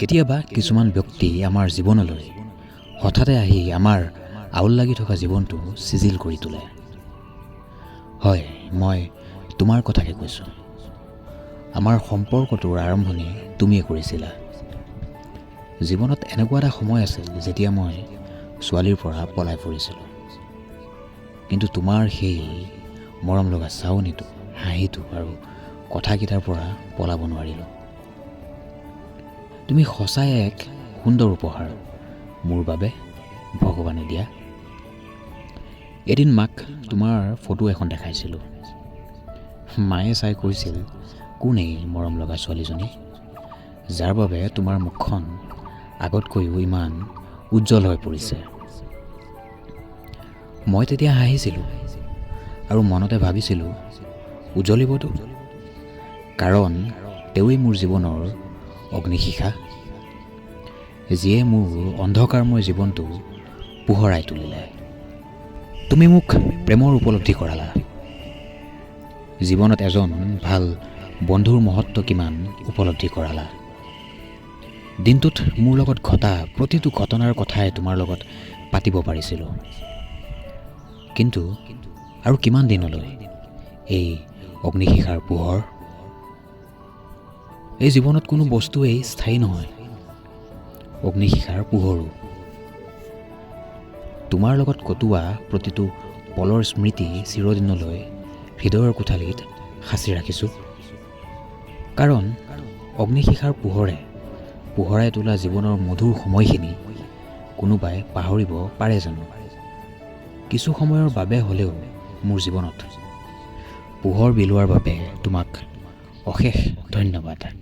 কেতিয়াবা কিছুমান ব্যক্তি আমাৰ জীৱনলৈ হঠাতে আহি আমাৰ আউল লাগি থকা জীৱনটো চিজিল কৰি তোলে। হয় মই তোমাৰ কথাকে কৈছোঁ। আমাৰ সম্পৰ্কটোৰ আৰম্ভণি তুমিয়ে কৰিছিলা। জীৱনত এনেকুৱা এটা সময় আছিল যেতিয়া মই ছোৱালীৰ পৰা পলাই ফুৰিছিলোঁ। কিন্তু তোমাৰ সেই মৰম লগা চাৱনিটো হাঁহিটো আৰু কথাকেইটাৰ পৰা পলাব নোৱাৰিলোঁ। তুমি সঁচাই এক সুন্দৰ উপহাৰ মোৰ বাবে ভগৱানে দিয়া। এদিন মাক তোমাৰ ফটো এখন দেখাইছিলোঁ। মায়ে চাই কৈছিল কোন এই মৰম লগা ছোৱালীজনী? যাৰ বাবে তোমাৰ মুখখন আগতকৈও ইমান উজ্জ্বল হৈ পৰিছে। মই তেতিয়া হাঁহিছিলোঁ আৰু মনতে ভাবিছিলোঁ উজ্বলিবতো কাৰণ তেৱেই মোৰ জীৱনৰ অগ্নিশিখা। যিয়ে মোৰ অন্ধকাৰময় জীৱনটো পোহৰাই তুলিলে। তুমি মোক প্ৰেমৰ উপলব্ধি কৰালা। জীৱনত এজন ভাল বন্ধুৰ মহত্ব কিমান উপলব্ধি কৰালা। দিনটোত মোৰ লগত ঘটা প্ৰতিটো ঘটনাৰ কথাই তোমাৰ লগত পাতিব পাৰিছিলোঁ। কিন্তু আৰু কিমান দিনলৈ এই অগ্নিশিখাৰ পোহৰ? এই জীৱনত কোনো বস্তুৱেই স্থায়ী নহয়। অগ্নিশিখাৰ পোহৰো। তোমাৰ লগত কটোৱা প্ৰতিটো পলৰ স্মৃতি চিৰদিনলৈ হৃদয়ৰ কোঠালিত সাঁচি ৰাখিছোঁ। কাৰণ অগ্নিশিখাৰ পোহৰে পোহৰাই তোলা জীৱনৰ মধুৰ সময়খিনি কোনোবাই পাহৰিব পাৰে জানো? কিছু সময়ৰ বাবে হ'লেও মোৰ জীৱনত পোহৰ বিলোৱাৰ বাবে তোমাক অশেষ ধন্যবাদ।